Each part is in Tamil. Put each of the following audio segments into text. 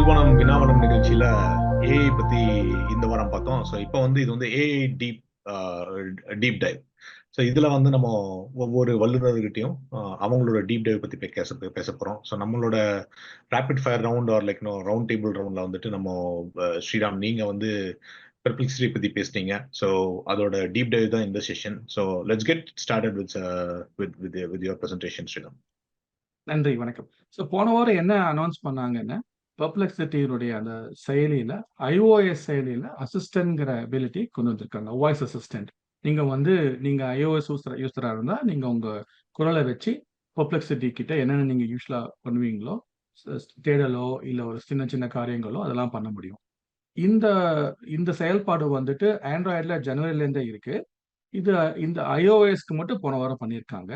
சொல்வனம் வினாவனம் நிகழ்ச்சியில ஏஐ பத்தி இந்த வாரம் பார்த்தோம். ஸோ இப்போ வந்து இது வந்து AI deep deep dive so இதுல வந்து நம்ம ஒவ்வொரு வல்லுநர்கிட்டையும் அவங்களோட டீப் டைவ் பத்தி பேச பேச போறோம். ஸோ நம்மளோட rapid fire round or like no round table ரவுண்ட்ல வந்துட்டு நம்ம ஸ்ரீராம் நீங்க வந்து பெர்ப்ளெக்சிட்டி பத்தி பேசுனீங்க. ஸோ அதோட டீப் டைவ் தான் இந்த session so let's get started with with with with your presentation Sriram. நன்றி வணக்கம். ஸோ போன வாரம் என்ன அனௌன்ஸ் பண்ணாங்கன்னா பர்ப்ளெக்சிட்டியினுடைய அந்த செயலியில ஐஓஎஸ் செயலியில அசிஸ்டன்ட்ங்கிற அபிலிட்டி கொண்டு வந்திருக்காங்க. வாய்ஸ் அசிஸ்டன்ட் நீங்க வந்து நீங்க ஐஓஎஸ் யூஸ் யூஸரா இருந்தா நீங்க உங்க குரலை வச்சு பர்ப்ளெக்சிட்டி கிட்ட என்னென்ன நீங்க யூஸ்வலா பண்ணுவீங்களோ தேடலோ இல்ல ஒரு சின்ன சின்ன காரியங்களோ அதெல்லாம் பண்ண முடியும். இந்த இந்த செயல்பாடு வந்துட்டு ஆண்ட்ராய்டில் ஜனவரிலேருந்தே இருக்கு. இது இந்த ஐஓஎஸ்க்கு மட்டும் போன வாரம் பண்ணியிருக்காங்க.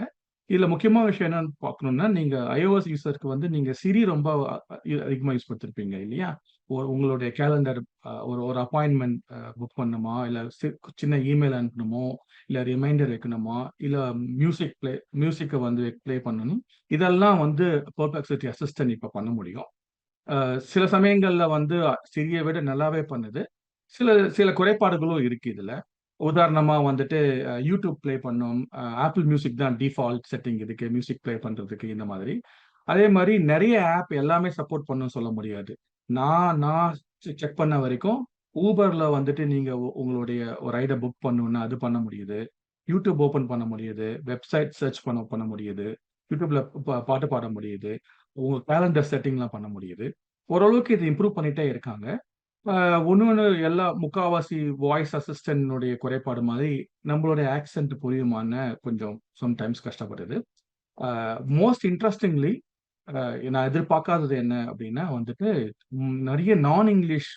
இதில் முக்கியமான விஷயம் என்னன்னு பார்க்கணும்னா நீங்கள் ஐஓஎஸ் யூசருக்கு வந்து நீங்கள் சிரி ரொம்ப அதிகமாக யூஸ் படுத்திருப்பீங்க இல்லையா? ஒரு உங்களுடைய கேலண்டர் ஒரு ஒரு அப்பாயின்மெண்ட் புக் பண்ணணுமா இல்லை சின்ன இமெயில் அனுப்பணுமோ? இல்லை ரிமைண்டர் வைக்கணுமா? இல்லை மியூசிக் பிளே மியூசிக்கை வந்து பிளே பண்ணணும். இதெல்லாம் வந்து பர்பெக்சிட்டி அசிஸ்டன்ட் இப்போ பண்ண முடியும். சில சமயங்களில் வந்து சிறிய விட நல்லாவே பண்ணுது. சில சில குறைபாடுகளும் இருக்கு இதில். உதாரணமாக வந்துட்டு யூடியூப் ப்ளே பண்ணும் ஆப்பிள் மியூசிக் தான் டிஃபால்ட் செட்டிங் இதுக்கு மியூசிக் ப்ளே பண்ணுறதுக்கு இந்த மாதிரி. அதே மாதிரி நிறைய ஆப் எல்லாமே சப்போர்ட் பண்ணும் சொல்ல முடியாது. நான் நான் செக் பண்ண வரைக்கும் ஊபரில் வந்துட்டு நீங்கள் உங்களுடைய ஒரு ரைடை புக் பண்ணணும்னா அது பண்ண முடியுது. யூடியூப் ஓப்பன் பண்ண முடியுது. வெப்சைட் சர்ச் பண்ண பண்ண முடியுது. யூடியூப்ல பாட்டு பாட முடியுது. உங்க கேலண்டர் செட்டிங்லாம் பண்ண முடியுது. ஓரளவுக்கு இது இம்ப்ரூவ் பண்ணிட்டே இருக்காங்க. ஒன்று ஒன்று எல்லா முக்காவாசி வாய்ஸ் அசிஸ்டன்னுடைய குறைபாடு மாதிரி நம்மளுடைய ஆக்சென்ட் புரியுமான்னு கொஞ்சம் சம்டைம்ஸ் கஷ்டப்படுது. மோஸ்ட் இன்ட்ரெஸ்டிங்லி நான் எதிர்பார்க்காதது என்ன அப்படின்னா வந்துட்டு நிறைய நான் இங்கிலீஷ்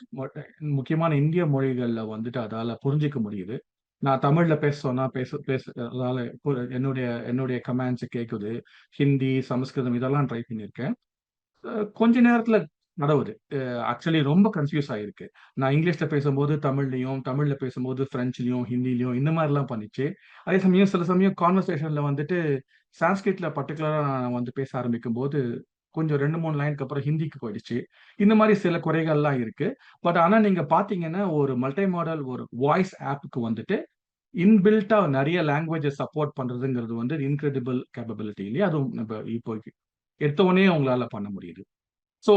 முக்கியமான இந்திய மொழிகளில் வந்துட்டு அதால் புரிஞ்சிக்க முடியுது. நான் தமிழில் பேச சொன்னால் பேச பேச அதால் என்னுடைய என்னுடைய கமெண்ட்ஸ் கேட்குது ஹிந்தி சமஸ்கிருதம் இதெல்லாம் ட்ரை பண்ணியிருக்கேன் கொஞ்ச நேரத்தில் நடவுது. ஆக்சுவலி ரொம்ப கன்ஃபியூஸ் ஆயிருக்கு. நான் இங்கிலீஷ்ல பேசும்போது தமிழ்லையும் தமிழ்ல பேசும்போது பிரெஞ்சுலையும் ஹிந்திலையும் இந்த மாதிரிலாம் பண்ணிச்சு. அதே சமயம் சில சமயம் கான்வர்சேஷன்ல வந்துட்டு சான்ஸ்கிரிட்ல பர்டிகுலரா நான் வந்து பேச ஆரம்பிக்கும் போது கொஞ்சம் ரெண்டு மூணு லைனுக்கு அப்புறம் ஹிந்திக்கு போயிடுச்சு. இந்த மாதிரி சில குறைகள்லாம் இருக்கு. பட் ஆனா நீங்க பாத்தீங்கன்னா ஒரு மல்டி மாடல் ஒரு வாய்ஸ் ஆப்புக்கு வந்துட்டு இன்பில்ட்டா நிறைய லாங்குவேஜை சப்போர்ட் பண்றதுங்கிறது வந்து இன்கிரெடிபிள் கேப்பபிலிட்டி இல்லையா? அதுவும் நம்ம இப்போ எடுத்தவொடனே உங்களால பண்ண முடியுது. ஸோ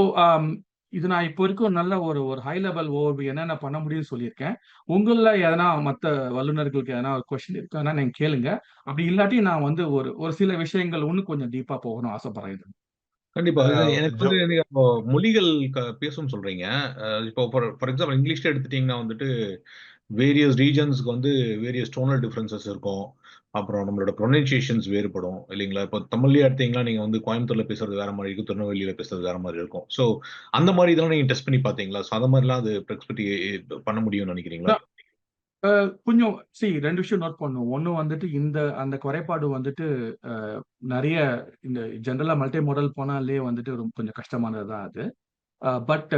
இது நான் இப்போ வரைக்கும் நல்ல ஒரு ஒரு ஹை லெவல் ஓவர் என்னென்ன பண்ண முடியும்னு சொல்லியிருக்கேன். உங்களில் எதனா மற்ற வல்லுநர்களுக்கு எதனா ஒரு கொஸ்டின் இருக்கானா நீங்கள் கேளுங்க. அப்படி இல்லாட்டி நான் வந்து ஒரு ஒரு சில விஷயங்கள் இன்னும் கொஞ்சம் டீப்பா போகணும் ஆசைப்படுறேன் கண்டிப்பா. எனக்கு வந்து நீங்க மொழிகள் பேசும் சொல்றீங்க. இப்போ ஃபார் எக்ஸாம்பிள் இங்கிலீஷ்ல எடுத்துட்டீங்கன்னா வந்துட்டு வேரியஸ் ரீஜன்ஸ்க்கு வந்து வேரியஸ் டோனல் டிஃபரன்சஸ் இருக்கும். அப்புறம் நம்மளோட ப்ரொனன்சியேஷன்ஸ் வேறுபடும் இல்லைங்களா? இப்போ தமிழ்லயே எடுத்தீங்கன்னா நீங்கள் வந்து கோயம்புத்தூர்ல பேசுறது வேற மாதிரி இருக்கும் திருநெல்வேலியில பேசுறது வேற மாதிரி இருக்கும். ஸோ அந்த மாதிரி இதெல்லாம் நீங்கள் டெஸ்ட் பண்ணி பார்த்தீங்களா ஸோ அந்த மாதிரிலாம் அது ஃபிளெக்சிபிலிட்டி பண்ண முடியும்னு நினைக்கிறீங்களா? கொஞ்சம் சி ரெண்டு விஷயம் நோட் பண்ணும் ஒன்று வந்துட்டு இந்த அந்த குறைபாடு வந்துட்டு நிறைய இந்த ஜென்ரலாக மல்டி மாடல் போனாலே வந்துட்டு ரொம்ப கொஞ்சம் கஷ்டமானது தான் அது பட்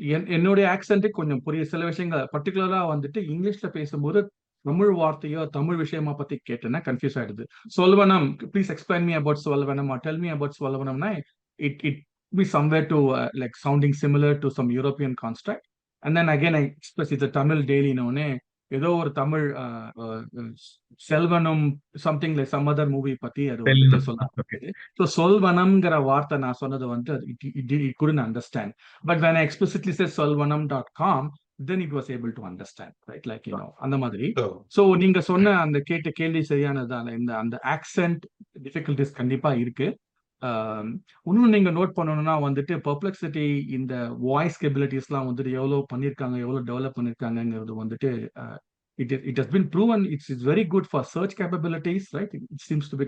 என் என்னுடைய ஆக்சென்ட்டுக்கு கொஞ்சம் புரிய சில விஷயங்கள் பர்டிகுலராக வந்துட்டு இங்கிலீஷ்ல பேசும்போது தமிழ் வார்த்தையோ தமிழ் விஷயமா பத்தி கேட்டேன்னா கன்ஃபியூஸ் ஆயிடுது. Solvanam please explain me about Solvanam? Tell me about சொல்வனம்னா it it be somewhere to like sounding similar to some European construct and then again I express இது தமிழ் டெய்லினோடனே ஏதோ ஒரு Tamil செல்வனும் something like some other movie பத்தி அது சொல்ல ஸோ சொல்வனம்ங்கிற வார்த்தை நான் சொன்னது வந்து it couldn't understand but when explicitly say Solvanam dot com then it was able to understand right like you அந்த மாதிரி. ஸோ நீங்க சொன்ன அந்த கேட்ட கேள்வி சரியானது இந்த அந்த ஆக்சென்ட் டிஃபிகல்டிஸ் கண்டிப்பா இருக்கு. இன்னும் நீங்க நோட் பண்ணணும்னா வந்துட்டு பர்ப்ளெக்சிட்டி இந்த வாய்ஸ் கெபிலிட்டிஸ்லாம் வந்துட்டு எவ்வளோ பண்ணியிருக்காங்க எவ்வளோ டெவலப் பண்ணியிருக்காங்கிறது வந்துட்டு it it has been proven it's it's very good for search capabilities right it seems to be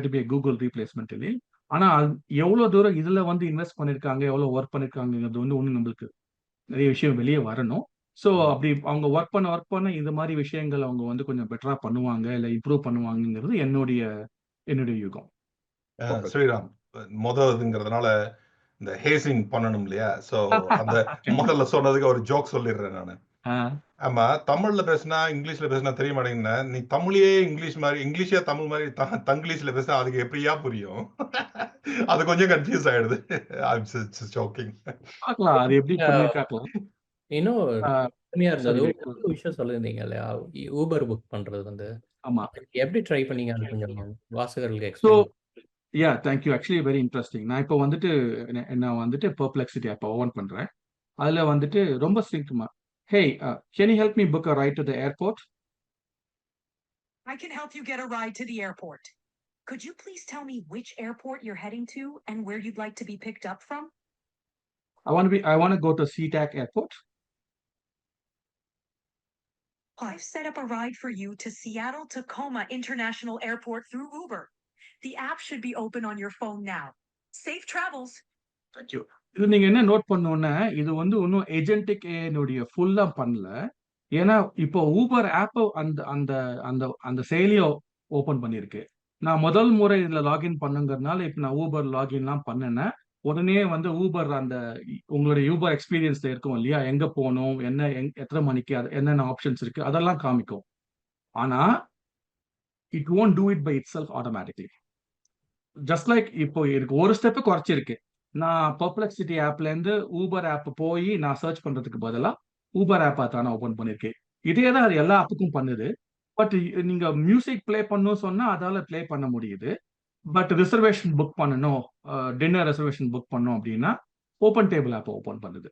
to be Google replacement இல்லை ஆனா எவ்வளோ தூரம் இதுல வந்து இன்வெஸ்ட் பண்ணிருக்காங்க எவ்வளோ ஒர்க் பண்ணிருக்காங்கிறது வந்து ஒன்றும் நம்மளுக்கு நிறைய விஷயம் வெளியே வரணும். ஸோ அப்படி அவங்க ஒர்க் பண்ண ஒர்க் பண்ண இந்த மாதிரி விஷயங்கள் அவங்க வந்து கொஞ்சம் பெட்டரா பண்ணுவாங்க இல்லை இம்ப்ரூவ் பண்ணுவாங்கிறது என்னுடைய என்னுடைய யுகம். ஸ்ரீராம் முதல்ங்கிறதுனால இந்த ஹேசிங் பண்ணணும் இல்லையா? சோ அந்த முதல்ல சொன்னதுக்கு ஒரு ஜோக் சொல்லிடுறேன் நான். ஆமா தமிழ்ல பேசினா இங்கிலீஷ்ல பேசினா தெரிய மாட்டேங்குதுன்னா நீ தமிழையே இங்கிலீஷ் மாதிரி இங்கிலீஷே தமிழ் மாதிரி த- தங்கிலீஷ்ல பேசினா அதுக்கு எப்படியா புரியும் அது கொஞ்சம் கன்ஃபியூஸ் ஆயிடுது ஜோக்கிங் பார்க்கலாம். அது எப்படி காட்டலாம். இன்னும் இருந்தது. ஒரு விஷயம் சொல்லியிருந்தீங்க இல்லையா? ஊபர் புக் பண்றது வந்து. ஆமா. எப்படி ட்ரை பண்ணீங்க? அது கொஞ்சம் வாசகர்களுக்கு yeah thank you. Actually very interesting. நான் இப்போ வந்துட்டு நான் வந்துட்டு பெர்ப்ளெக்ஸிட்டி ஆப்ப ஓப்பன் பண்றேன். அதுல வந்துட்டு ரொம்ப சிம்பிளா Hey, uh, can you help me book a ride to the airport? I can help you get a ride to the airport. Could you please tell me which airport you're heading to and where you'd like to be picked up from? I want to be. I want to go to SeaTac Airport. I've set up a ride for you to Seattle Tacoma International Airport through Uber. The app should be open on your phone now. Safe travels. Thank you. இது நீங்க என்ன நோட் பண்ணோன்னா இது வந்து இன்னும் ஏஜென்டிக் ஏனுடைய ஃபுல்லா பண்ணல. ஏன்னா, இப்போ ஊபர் ஆப்பை அந்த அந்த அந்த அந்த செயலியோ ஓப்பன் பண்ணியிருக்கு. நான் முதல் முறை இதில் லாகின் பண்ணுங்கிறதுனால, இப்போ நான் ஊபர் லாகின்லாம் பண்ணுனேன். உடனே வந்து ஊபர் அந்த உங்களுடைய ஊபர் எக்ஸ்பீரியன்ஸ்ல இருக்கும் இல்லையா? எங்க போகணும் என்ன எங் எத்தனை மணிக்கு? அது என்னென்ன ஆப்ஷன்ஸ் இருக்கு? அதெல்லாம் காமிக்கும். ஆனா, it won't do it by itself automatically. Just like இப்போ இதுக்கு ஒரு ஸ்டெப் குறைச்சிருக்கு. நான் பர்ப்ளெக்சிட்டி ஆப்லேருந்து ஊபர் ஆப் போய் நான் சர்ச் பண்ணுறதுக்கு பதிலாக ஊபர் ஆப்பை தான் நான் ஓப்பன் பண்ணியிருக்கேன் இதே தான் அது எல்லா ஆப்புக்கும் பண்ணுது. பட் நீங்கள் மியூசிக் ப்ளே பண்ணணும் சொன்னால் அதால் ப்ளே பண்ண முடியுது. பட் ரிசர்வேஷன் புக் பண்ணணும், டின்னர் ரிசர்வேஷன் புக் பண்ணோம் அப்படின்னா ஓப்பன் டேபிள் ஆப்பை ஓப்பன் பண்ணுது.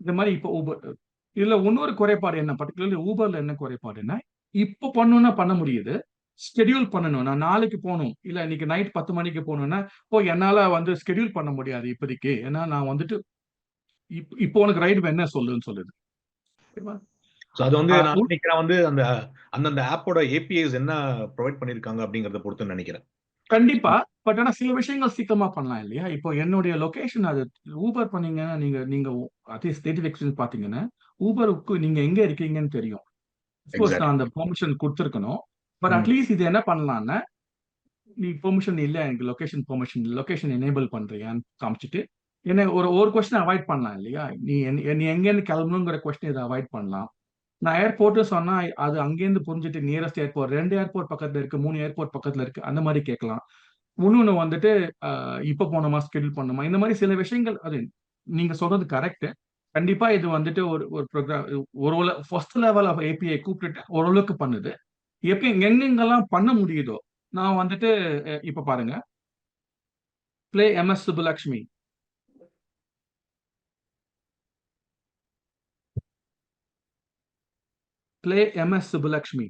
இந்த மாதிரி இப்போ ஊபர் இதில் இன்னொரு குறைபாடு என்ன பர்டிகுலர்லி ஊபரில் என்ன குறைபாடுன்னா, இப்போ பண்ணணும்னா பண்ண முடியுது. ஷெட்யூல் பண்ணணும். நான் நாளைக்கு போணும். இல்ல இன்னைக்கு நைட் 10 மணிக்கு போணும்னா, "ஓ என்னால வந்து ஷெட்யூல் பண்ண முடியாது இப்போதைக்கு. ஏன்னா நான் வந்துட்டு இப் இப்போ உனக்கு ரைடு வேணுனா சொல்லுன்னு" சொல்லுது. அது வந்து நான் நினைக்கிறேன் வந்து அந்த அந்தந்த ஆப்போட ஏபிஐஸ் என்ன புரொவைட் பண்ணியிருக்காங்க அப்படிங்கிறத பொறுத்துன்னு நினைக்கிறேன். கண்டிப்பா. பட் ஆனா சில விஷயங்கள் சீக்கிரமா பண்ணலாம் இல்லையா? இப்போ என்னுடைய லொகேஷன் அது ஊபர் பண்ணீங்கன்னா, நீங்க நீங்க அட்லீஸ்ட் நேட்டிவ் எக்ஸ்பீரியன்ஸ் பார்த்தீங்கன்னா, ஊபருக்கு நீங்க எங்க இருக்கீங்கன்னு தெரியும். நான் அந்த பெர்மிஷன் குடுத்துருக்கணும். பட். அட்லீஸ்ட் இது என்ன பண்ணலான்னா, நீ பெர்மிஷன் இல்ல எனக்கு லொகேஷன் பெர்மிஷன் லொகேஷன் எனேபிள் பண்றியான்னு காமிச்சுட்டு, என்ன ஒரு ஒரு கொஸ்டின் அவாய்ட் பண்ணலாம் இல்லையா? நீ என் நீ எங்கேருந்து கிளம்பணுங்கிற கொஸ்டின் இத அவாய்ட் பண்ணலாம். நான் ஏர்போர்ட்ன்னு சொன்னா, அது அங்கேருந்து புரிஞ்சுட்டு நியரஸ்ட் ஏர்போர்ட் 2 ஏர்போர்ட் பக்கத்துல இருக்கு, 3 ஏர்போர்ட் பக்கத்துல இருக்கு. அந்த மாரி கேட்கலாம். இன்னொன்னு வந்துட்டு இப்ப போணுமா? ஷெட்யூல் பண்ணணுமா? இந்த மாரி சில விஷயங்கள் அது நீங்க சொல்றது கரெக்ட். கண்டிப்பா இது வந்துட்டு ஒரு ஒரு ப்ரோகிராம் ஒரு ஒரு ஃபர்ஸ்ட் லெவல் ஆஃப் ஏபிஐ கூப்பிட்டுட்டு ஓரளவுக்கு பண்ணுது. எப்ப எங்கெங்கெல்லாம் பண்ண முடியுதோ, நான் வந்துட்டு இப்ப பாருங்க. Play MS. Subbulakshmi. Play MS. Subbulakshmi.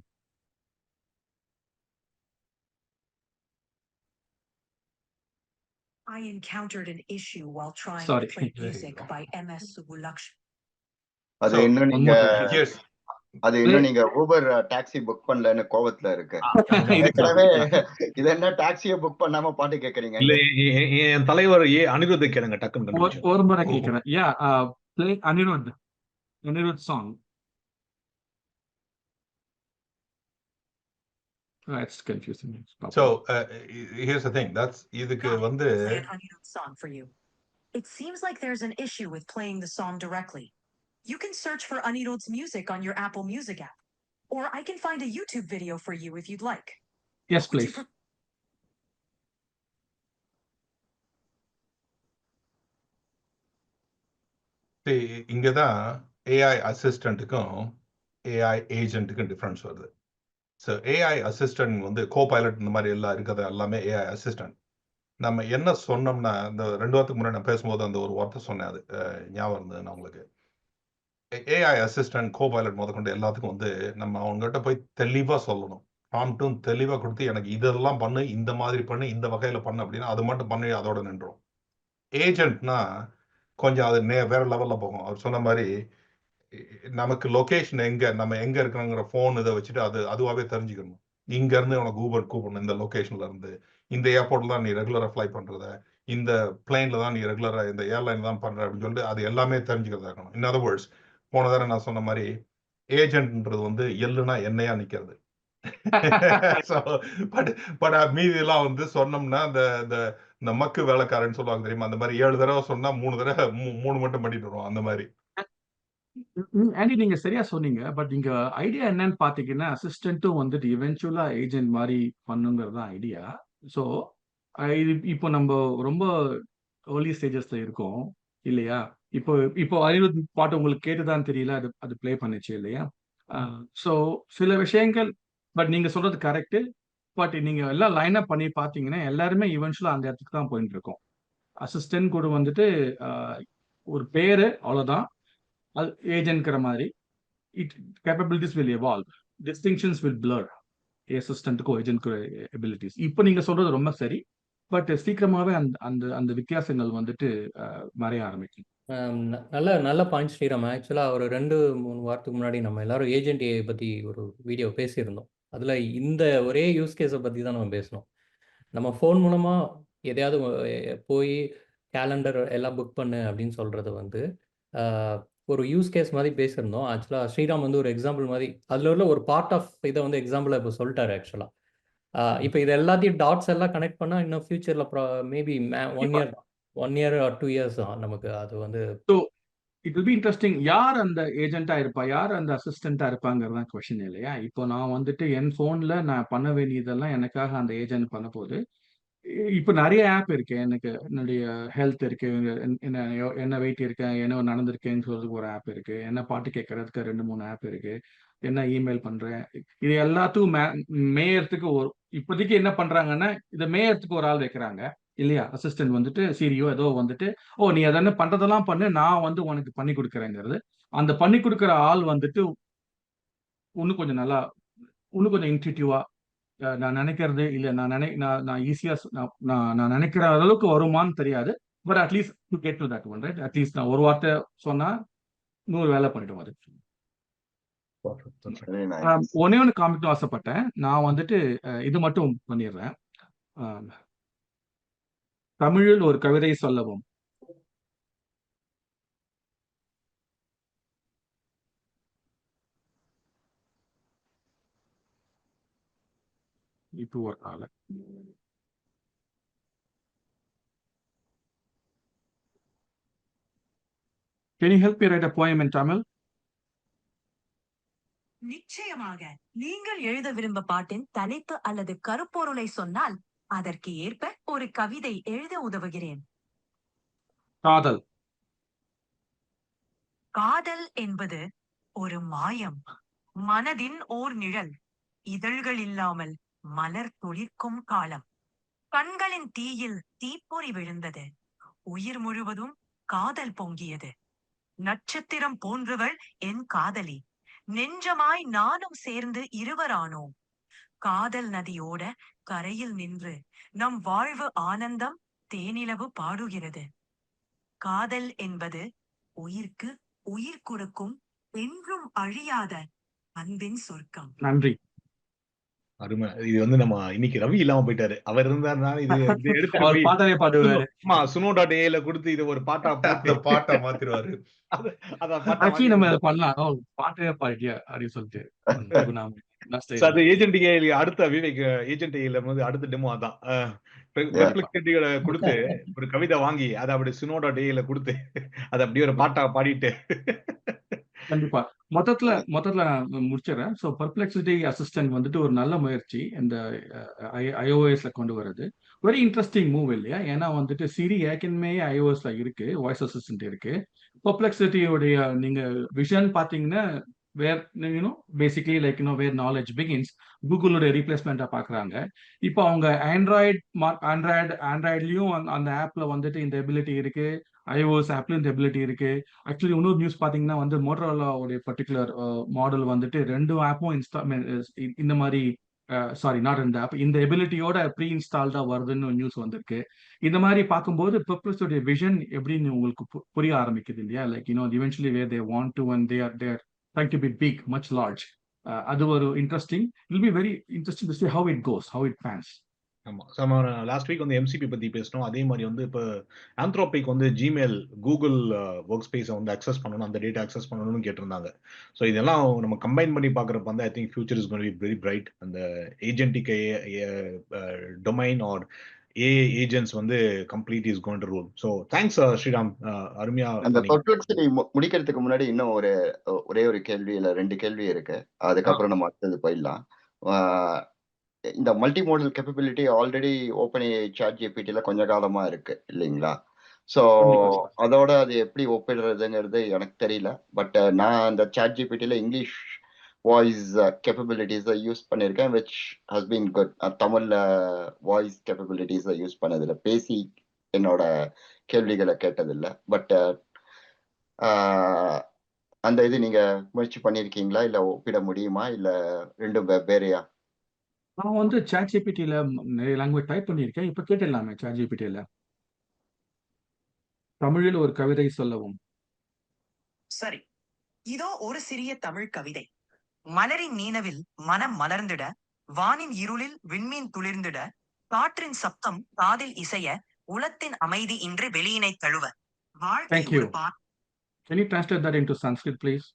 I encountered an issue while trying Sorry. to play music by MS Subbulakshmi. அது So, இன்னும் நீங்க அது இன்னும் நீங்க ஊபர் டாக்ஸி புக் பண்ணலன்னு கோவத்துல இருக்கு. இது என்ன டாக்ஸிய புக் பண்ணாம பாட்டு இல்ல எ எ என் தலைவர் ஏ அனிருத்தை கேளுங்க டக்குன்னு ஒரு முறை ஓ! கேட்கிறேன். Yeah uh play Anirudh. Anirudh song. Uh, it's confusing. So, uh, here's the thing. That's இதுக்கு. வந்து I'll play an Anirudh song for you. It seems like there's an issue with playing the song directly. You can search for Anirudh's music on your Apple Music app. Or I can find a YouTube video for you if you'd like. Yes, Would you please. pre- see, இங்க தான் ஏஐ அசிஸ்டன்ட்டுக்கும் ஏஐ ஏஜென்ட்டுக்கும் டிஃபரன்ஸ் வருது. ஸோ ஏஐ அசிஸ்டன்ட் வந்து கோபைலட் இந்த மாதிரி எல்லாம் இருக்கிறது எல்லாமே ஏஐ அசிஸ்டன்ட். நம்ம என்ன சொன்னோம்னா, இந்த 2 வாரத்துக்கு முன்னாடி நான் பேசும்போது அந்த ஒரு வார்த்தை சொன்னேன் அது அ ஞாபகம் இருந்ததுன்னா உங்களுக்கு. ஏஐ அசிஸ்டன்ட், கோபைலட் முதற்கொண்டு எல்லாத்துக்கும் வந்து நம்ம அவங்ககிட்ட போய் தெளிவாக சொல்லணும். ப்ராம்ட்டும் தெளிவாக கொடுத்து எனக்கு இதெல்லாம் பண்ணு, இந்த மாதிரி பண்ணு, இந்த வகையில் பண்ணு அப்படின்னா, அது மட்டும் பண்ணி அதோட நின்றோம் ஏஜென்ட்னா கொஞ்சம் அது நே வேற லெவலில் போகும். அவர் சொன்ன மாதிரி நமக்கு லொகேஷன் எங்கே நம்ம எங்கே இருக்கிறோங்கிற ஃபோன் இதை வச்சுட்டு அது அதுவாகவே தெரிஞ்சுக்கணும். இங்கேருந்து உனக்கு ஊபர் கூப்பிடணும் இந்த லொக்கேஷனில் இருந்து. இந்த ஏர்போர்ட்டில் தான் நீ ரெகுலராக ஃப்ளை பண்ணுறத இந்த பிளேன்ல தான் நீ ரெகுலராக இந்த ஏர்லைன் தான் பண்ணுற அப்படின்னு சொல்லிட்டு அது எல்லாமே தெரிஞ்சுக்கிறதா இருக்கணும். இன் அதர் வேர்ட்ஸ் போன தடவ நான் சொன்ன மாரி ஏஜென்ட்ன்றது வந்து எள்ளுனா எண்ணெயா நிக்கிறது. பட் பட் மீதிலாம் வந்து சொன்னோம்னா, அந்த இந்த இந்த மக்கு வேலைக்காரன்னு சொல்லுவாங்க தெரியுமா? அந்த மாரி 7 தடவ சொன்னா 3 தடவ மூ 3 மட்டும் பண்ணிட்டு வருவான் அந்த மாரி. ஆண்டி நீங்க சரியா சொன்னீங்க பட் இங்க ஐடியா என்னன்னு பாத்தீங்கன்னா அசிஸ்டன்ட்டும் வந்துட்டு இவென்ச்சுவலா ஏஜென்ட் மாதிரி பண்ணுங்கிறது தான் ஐடியா ஸோ இது இப்போ நம்ம ரொம்ப ஏர்லி ஸ்டேஜஸ்ல இருக்கோம் இல்லையா இப்போ இப்போ அனிருத் பாட்டு உங்களுக்கு கேட்டுதான் தெரியல அது அது ப்ளே பண்ணுச்சு இல்லையா? ஸோ சில விஷயங்கள் பட் நீங்க சொல்றது கரெக்டு பட் நீங்க எல்லாம் லைன் அப் பண்ணி பார்த்தீங்கன்னா எல்லாருமே இவென்ச்சுவலாக அந்த இடத்துக்கு தான் போயிட்டு இருக்கோம் அசிஸ்டன்ட் கூட வந்துட்டு ஒரு பேரு அவ்வளோதான் அது ஏஜென்ட்ங்கிற மாதிரி. It capabilities will evolve distinctions will blur அசிஸ்டன்ட்டுக்கும் ஏஜென்ட்க்கு எபிலிட்டிஸ் இப்போ நீங்க சொல்றது ரொம்ப சரி. பட் சீக்கிரமாவே அந்த அந்த அந்த வித்தியாசங்கள் வந்துட்டு மறைய ஆரம்பிக்கும். நல்ல நல்ல பாயிண்ட் ஸ்ரீராம் ஆக்சுவலாக ஒரு ரெண்டு மூணு வாரத்துக்கு முன்னாடி நம்ம எல்லாரும் ஏஜென்ட் ஏஐ பற்றி ஒரு வீடியோ பேசியிருந்தோம். அதில் இந்த ஒரே யூஸ் கேஸை பற்றி தான் நம்ம பேசணும் நம்ம ஃபோன் மூலமாக எதையாவது போய் கேலண்டர் எல்லாம் புக் பண்ணு அப்படின்னு சொல்கிறது வந்து ஒரு யூஸ் கேஸ் மாதிரி பேசியிருந்தோம். ஆக்சுவலாக ஸ்ரீராம் வந்து ஒரு எக்ஸாம்பிள் மாதிரி அதில் உள்ள ஒரு பார்ட் ஆஃப் இதை வந்து எக்ஸாம்பிளாக இப்போ சொல்லிட்டாரு ஆக்சுவலாக இப்போ இது எல்லாத்தையும் டாட்ஸ் எல்லாம் கனெக்ட் பண்ணால் இன்னும் ஃபியூச்சரில் maybe one year one year or two years தான் நமக்கு அது வந்து so it will be interesting யார் அந்த ஏஜென்ட்டா இருப்பா? யார் அந்த அசிஸ்டண்டா இருப்பாங்கிறது தான் கொஸ்டின் இல்லையா? இப்போ நான் வந்துட்டு என் ஃபோன்ல நான் பண்ண வேண்டியதெல்லாம் எனக்காக அந்த ஏஜென்ட் பண்ண போது இப்போ நிறைய ஆப் இருக்கு. எனக்கு என்னுடைய ஹெல்த் இருக்கு. என்ன என்ன என்ன வெயிட் இருக்கேன் என்ன நடந்திருக்கேன்னு சொல்றதுக்கு ஒரு ஆப் இருக்கு. என்ன பாட்டு கேட்கறதுக்கு ரெண்டு மூணு ஆப் இருக்கு. என்ன இமெயில் பண்றேன்? இது எல்லாத்துக்கும் மேயறதுக்கு ஒரு இப்போதைக்கு என்ன பண்றாங்கன்னா இதை மேயறதுக்கு ஒரு ஆள் வைக்கிறாங்க. இல்லையா? அசிஸ்டன்ட் வந்துட்டு சீரியோ ஏதோ வந்துட்டு ஓ நீ அதென்ன பண்றதெல்லாம் பண்ணு நான் வந்து உனக்கு பண்ணி கொடுக்குறேங்கிறது. அந்த பண்ணி கொடுக்குற ஆள் வந்துட்டு இன்னும் கொஞ்சம் நல்லா இன்னும் கொஞ்சம் இன்ட்யூட்டிவா நான் நினைக்கிறது இல்ல நான் நினை நான் நான் ஈஸியா நான் நான் நினைக்கிற அளவுக்கு வருமான்னு தெரியாது. But at least to get to that one right at least நான் ஒரு வார்த்தை சொன்னா நூறு வேலை பண்ணிடும் அது ஒண்ணே ஒன்று காமிக்கணும் ஆசைப்பட்டேன். நான் வந்துட்டு இது மட்டும் பண்ணிடுறேன். தமிழில் ஒரு கவிதை சொல்லவும். இப்போ ஒரு ஆளு. Can you help me write a poem in Tamil? நிச்சயமாக. நீங்கள் எழுத விரும்ப பாட்டின் தலைப்பு அல்லது கருப்பொருளை சொன்னால் அதற்கு ஏற்ப ஒரு கவிதை எழுத உதவுகிறேன். காதல். காதல் என்பது ஒரு மாயம் மனதின் ஓர் நிழல் இதழ்கள் இல்லாமல் மலர் துளிர்க்கும் காலம். கண்களின் தீயில் தீப்பொறி விழுந்தது உயிர் முழுவதும் காதல் பொங்கியது. நட்சத்திரம் போன்றவள் என் காதலி நெஞ்சமாய் நானும் சேர்ந்து இருவரானோம். காதல் நதியோட கரையில் நின்று நம் வாழ்வு ஆனந்தம் தேனிலவு பாடுகிறது. காதல் என்பது உயிர்க்கு உயிர் கொடுக்கும் என்றும் அழியாத அன்பின் சொர்க்கம். நன்றி. அருமை. இது வந்து நம்ம இன்னைக்கு ரவி இல்லாம போயிட்டாரு. அவர் இருந்தாருனால இது இது எடுத்து அவர் போய் பாடவே பாடுவாரு. ஆமா சுனோ டாட் ஏல கொடுத்து இது ஒரு பாட்டா அந்த போட்டு மாத்திருவாரு. அத பாட்டா ஆக்சுவலி மாத்தி- நம்ம பண்ணலாம். பாட்டவே பாடிட்டியா அப்படின்னு சொல்லிட்டு. அது ஏஜென்ட் ஏல அடுத்த விவேக் ஏஜென்ட் ஏல வந்து அடுத்த டெமோ அதான். பெர்ப்ளெக்சிட்டிகளை கொடுத்து ஒரு கவிதை வாங்கி அதை அப்படி சுனோ டாட் ஏல கொடுத்து அதை அப்படியே ஒரு பாட்டா பாடிட்டு. கண்டிப்பா. மொத்தத்துல மொத்தத்துல நான் முடிச்சிடறேன். ஸோ பர்ப்ளெக்சிட்டி அசிஸ்டன்ட் வந்துட்டு ஒரு நல்ல முயற்சி இந்த ஐஓஎஸ்ல கொண்டு வர்றது. வெரி இன்ட்ரெஸ்டிங் மூவ் இல்லையா? ஏன்னா வந்துட்டு சிரி ஏற்கனவே ஐஓஎஸ்ல இருக்கு வாய்ஸ் அசிஸ்டன்ட் இருக்கு. பர்ப்ளெக்சிட்டியோடைய நீங்க விஷன் பாத்தீங்கன்னா where you know basically like you know where knowledge begins கூகுளோட ரீப்ளேஸ்மெண்ட்டை பார்க்குறாங்க. இப்போ அவங்க ஆண்ட்ராய்ட் ஆண்ட்ராய்டு ஆண்ட்ராய்ட்லயும் அந்த ஆப்ல வந்துட்டு இந்த எபிலிட்டி இருக்கு. ஐஓஎஸ் ஆப்லயும் இந்த எபிலிட்டி இருக்கு. ஆக்சுவலி இன்னொரு நியூஸ் பார்த்தீங்கன்னா வந்து மோட்டரோலாவுடைய பர்டிகுலர் மாடல் வந்துட்டு ரெண்டு ஆப்பும் இன்ஸ்டா இந்த மாதிரி uh, சாரி நாட் ரெண்டு ஆப் இந்த எபிலிட்டியோட ப்ரீ இன்ஸ்டால்டா வருதுன்னு நியூஸ் வந்திருக்கு. இந்த மாதிரி பார்க்கும்போது பர்பஸோடைய விஷன் எப்படின்னு உங்களுக்கு பு- புரிய ஆரம்பிக்குது இல்லையா? Like you know eventually where they want to and there there trying to be big much large அது ஒரு interesting will be very interesting to see how it goes how it pans. ஆமா. நம்ம லாஸ்ட் வீக் வந்து எம்சிபி பத்தி பேசணும் அதே மாதிரி வந்து இப்போ ஆந்த்ரோபிக் வந்து ஜிமெயில் கூகுள் ஒர்க் ஸ்பேஸை வந்து அக்சஸ் பண்ணணும் அந்த டேட்டா அக்சஸ் பண்ணணும்னு கேட்டிருந்தாங்க. ஸோ இதெல்லாம் நம்ம கம்பைன் பண்ணி பார்க்குறப்ப வந்து I think future is gonna be very bright அந்த agentic domain or a agents வந்து complete is going rule so thanks Sriram அருமையா அந்த. பெர்ப்ளெக்சிட்டி முடிக்கிறதுக்கு முன்னாடி இன்னும் ஒரு ஒரே ஒரு கேள்வி இல்ல ரெண்டு கேள்வி இருக்கு. அதுக்கப்புறம் நம்ம அடுத்தது போயிடலாம். இந்த multi modal capability already open chat ஜிபிடில கொஞ்ச காலமா இருக்கு இல்லைங்களா? ஸோ. அதோட அது எப்படி ஒப்பிடுறதுங்கிறது எனக்கு தெரியல. பட் நான் அந்த சாட் ஜிபிடில இங்கிலீஷ் வாய்ஸ் கேப்பபிலிட்டிஸ் யூஸ் பண்ணியிருக்கேன் விச் ஹஸ் பீன் குட் தமிழ்ல வாய்ஸ் கேப்பபிலிட்டிஸ் யூஸ் பண்ணதில்லை பேசி என்னோட கேள்விகளை கேட்டதில்லை. பட் அந்த இது நீங்க முயற்சி பண்ணியிருக்கீங்களா? இல்ல ஒப்பிட முடியுமா? இல்ல ரெண்டும் வெவ்வேறையா நான் வந்து சாட் ஜிபிடியில் நிறைய லாங்குவேஜ் டைப் பண்ணியிருக்கேன். இப்போ கேட்டுடலாமே சாட் ஜிபிடியில் தமிழில் ஒரு கவிதை சொல்லவும். சரி. இதோ ஒரு சிறிய தமிழ் கவிதை. மலரின் நீனவில் மனம் மலர்ந்திட வானின் இருளில் விண்மீன் துளிர்ந்திட காற்றின் சப்தம் காதில் இசைய உளத்தின் அமைதி இன்று வெளியினை தழுவ Thank you. ஒரு பா- Can you translate that into Sanskrit, please?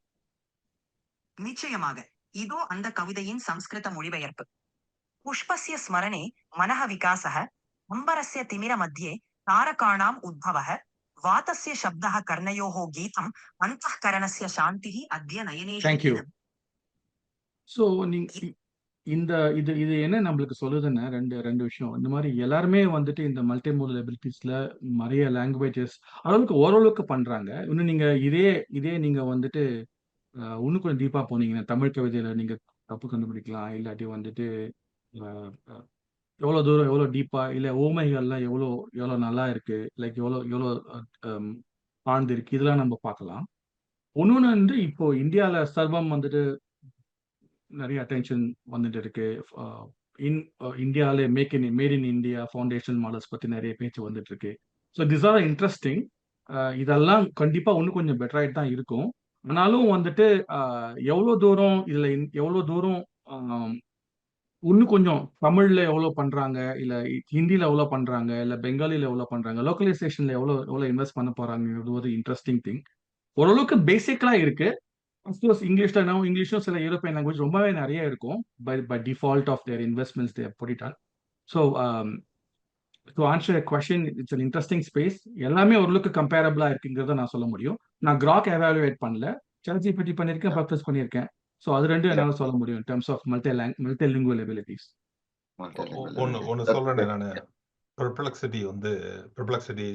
நிச்சயமாக இதோ அந்த கவிதையின் சம்ஸ்கிருத மொழிபெயர்ப்பு புஷ்பஸ்ய ஸ்மரணே மனः விகாசः அம்பரஸ்ய திமிர மத்தியே தாரகாணாம் உத்பவः வாதஸ்ய சப்தः கர்ணயோः கீதம் அந்தःகரணஸ்ய சாந்திः அத்ய நயனேஷு Thank you. ஸோ நீங்க இந்த இது இது என்ன நம்மளுக்கு சொல்லுதுன்னா ரெண்டு ரெண்டு விஷயம். இந்த மாதிரி எல்லாருமே வந்துட்டு இந்த மல்டி மோடல் எபிலிட்டிஸ்ல நிறைய லாங்குவேஜஸ் அளவுக்கு ஓரளவுக்கு பண்றாங்க. இன்னும் நீங்க இதே இதே நீங்க வந்துட்டு அஹ், இன்னும் கொஞ்சம் டீப்பா போனீங்கன்னா தமிழ் கவிதையில நீங்க தப்பு கண்டுபிடிக்கலாம். இல்லாட்டி வந்துட்டு அஹ், அஹ், எவ்வளவு தூரம் எவ்வளவு டீப்பா இல்ல ஓமைகள்லாம் எவ்வளோ எவ்வளோ நல்லா இருக்கு லைக் எவ்வளோ எவ்வளோ அஹ், ஆழ்ந்து இருக்கு இதெல்லாம் நம்ம பார்க்கலாம். ஒன்று வந்து இப்போ இந்தியாவில் சர்வம் வந்துட்டு நிறைய அட்டென்ஷன் வந்துட்டு இருக்கு. இன் இந்தியாவிலே make in made in India foundation models பத்தி நிறைய பேச்சு வந்துட்டு இருக்கு. ஸோ திஸ் ஆர் இன்ட்ரெஸ்டிங் இதெல்லாம் கண்டிப்பா இன்னும் கொஞ்சம் பெட்டராயிட்டு தான் இருக்கும். ஆனாலும் வந்துட்டு எவ்வளவு தூரம் இதுல இன்- எவ்வளவு தூரம் இன்னும் கொஞ்சம் தமிழ்ல எவ்வளவு பண்றாங்க இல்ல ஹிந்தியில எவ்வளவு பண்றாங்க இல்ல பெங்காலில எவ்வளவு பண்றாங்க லோக்கலைசேஷன்ல எவ்வளவு எவ்வளவு இன்வெஸ்ட் பண்ண போறாங்கிறது ஒரு இன்ட்ரெஸ்டிங் திங் ஓரளவுக்கு பேசிக்கலா இருக்கு. அஃப்கோர்ஸ் இங்கிலீஷ்ல நம்ம இங்கிலீஷும் சில யூரோப்பியன் லாங்குவேஜ் ரொம்பவே நிறைய இருக்கும். By by default of their investments their புட்டிட்டான் so to answer question it's an interesting space எல்லாமே ஓரளவுக்கு கம்பேரபிளா இருக்குங்கிறத நான் சொல்ல முடியும். நான் கிராக் எவாலுவேட் பண்ணல. சார்ஜி பற்றி பண்ணியிருக்கேன் பர்பஸ் பண்ணியிருக்கேன். ஸோ அது ரெண்டும் என்னால் சொல்ல முடியும் terms of multi lang multilingual abilities ஒன்னு ஒன்னு சொல்றேனே நானு. பெர்ப்ளெக்சிட்டி வந்து பெர்ப்ளெக்சிட்டி